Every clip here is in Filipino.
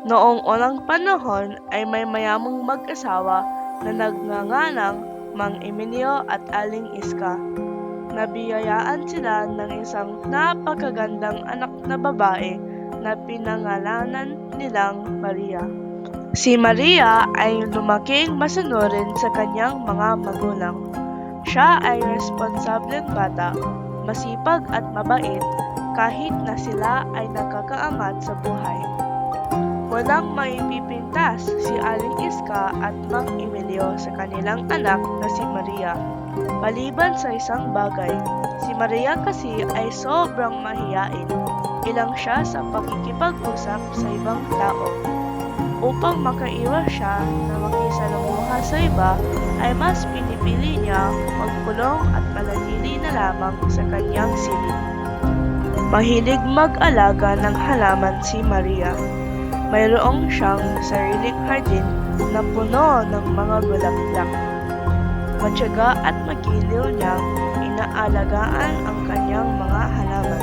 Noong unang panahon ay may mayamang mag-asawa na nagnganganang Mang Emilio at Aling Iska. Nabiyayaan sila ng isang napakagandang anak na babae na pinangalanan nilang Maria. Si Maria ay lumaking masunurin sa kanyang mga magulang. Siya ay responsableng bata, masipag at mabait kahit na sila ay nakakaangat sa buhay. Walang maipipintas si Aling Iska at Mang Emilio sa kanilang anak na si Maria. Maliban sa isang bagay, si Maria kasi ay sobrang mahiyain. Ilang siya sa pakikipag-usap sa ibang tao. Upang makaiwas siya na makisalamuha sa iba, ay mas pinipili niya magkulong at manatili na lamang sa kanyang silid. Mahilig mag-alaga ng halaman si Maria. Mayroong siyang sariling hardin na puno ng mga bulaklak. Matyaga at magiliw niyang inaalagaan ang kanyang mga halaman.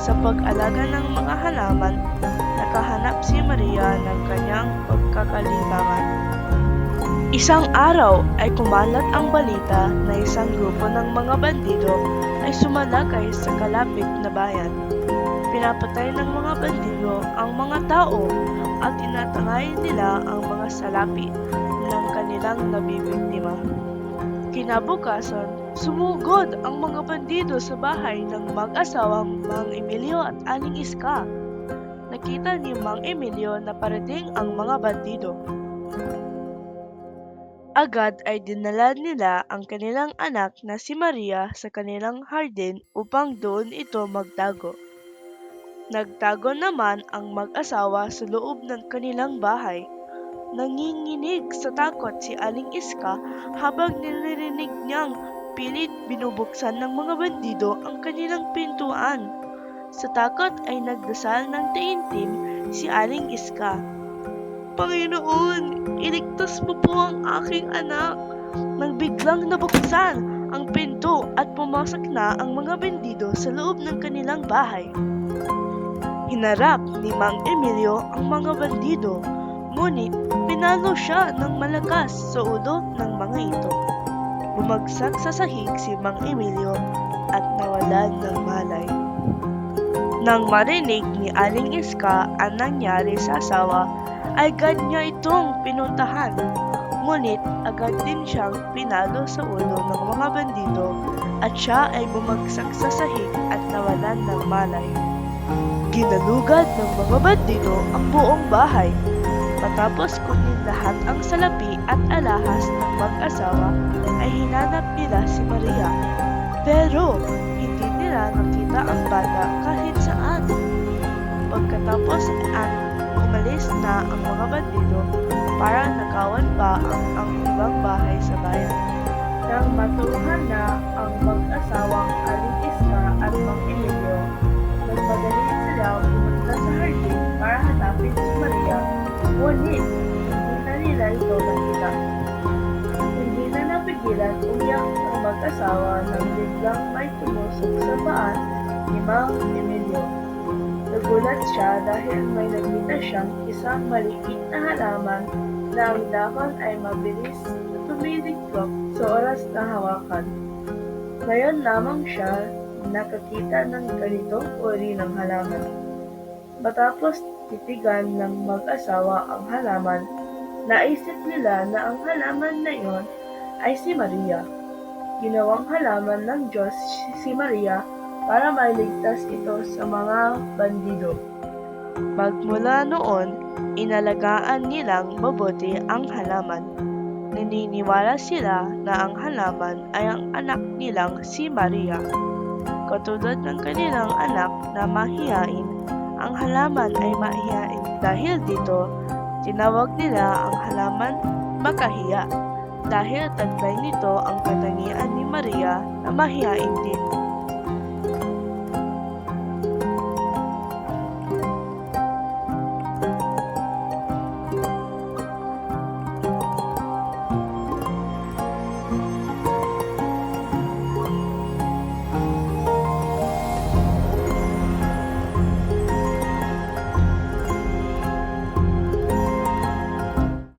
Sa pag-alaga ng mga halaman, nakahanap si Maria ng kanyang pagkakalibangan. Isang araw ay kumalat ang balita na isang grupo ng mga bandido ay sumalakay sa kalapit na bayan. Pinapatay ng mga bandido ang mga tao at tinatangay nila ang mga salapi ng kanilang nabibiktima. Kinabukasan, sumugod ang mga bandido sa bahay ng mag-asawang Mang Emilio at Aling Iska. Nakita ni Mang Emilio na parating ang mga bandido. Agad ay dinala nila ang kanilang anak na si Maria sa kanilang hardin upang doon ito magtago. Nagtago naman ang mag-asawa sa loob ng kanilang bahay. Nanginginig sa takot si Aling Iska habang nilirinig niyang pilit binubuksan ng mga bandido ang kanilang pintuan. Sa takot ay nagdasal ng taintim si Aling Iska. Panginoon, iligtas mo po ang aking anak. Nang biglang nabuksan ang pinto at pumasok na ang mga bandido sa loob ng kanilang bahay. Hinarap ni Mang Emilio ang mga bandido, ngunit pinalo siya ng malakas sa ulo ng mga ito. Bumagsak sa sahig si Mang Emilio at nawalan ng malay. Nang marinig ni Aling Iska ang nangyari sa asawa, ay agad niya itong pinuntahan. Ngunit agad din siyang pinalo sa ulo ng mga bandido at siya ay bumagsak sa sahig at nawalan ng malay. Ginalugad ng mga bandido ang buong bahay. Matapos kunin lahat ang salapi at alahas ng mag-asawa ay hinanap nila si Maria. Pero hindi nila nakita ang bata kahit saan. Pagkatapos ang umalis na ang mga bandido para nakawan pa ang, ang ibang bahay sa bayan. Nang matuhan na ang mag-asawang napigilan umiyak ang mag-asawa nang biglang may tumusok sa paan ni Mang Emilio. Nagulat siya dahil may nakita siyang isang maliit na halaman na ang dahon ay mabilis na tumiligtok sa oras na hawakan. Ngayon lamang siya nakakita ng ganitong uri ng halaman. Matapos titigan ng mag-asawa ang halaman, naisip nila na ang halaman na iyon ay si Maria. Ginawang halaman ng Diyos si Maria para mailigtas ito sa mga bandido. Magmula noon, inalagaan nilang mabuti ang halaman. Naniniwala sila na ang halaman ay ang anak nilang si Maria. Katulad ng kanilang anak na mahiyain, ang halaman ay mahiyain dahil dito, tinawag nila ang halaman makahiya dahil taglay nito ang katangian ni Maria na mahiyain din.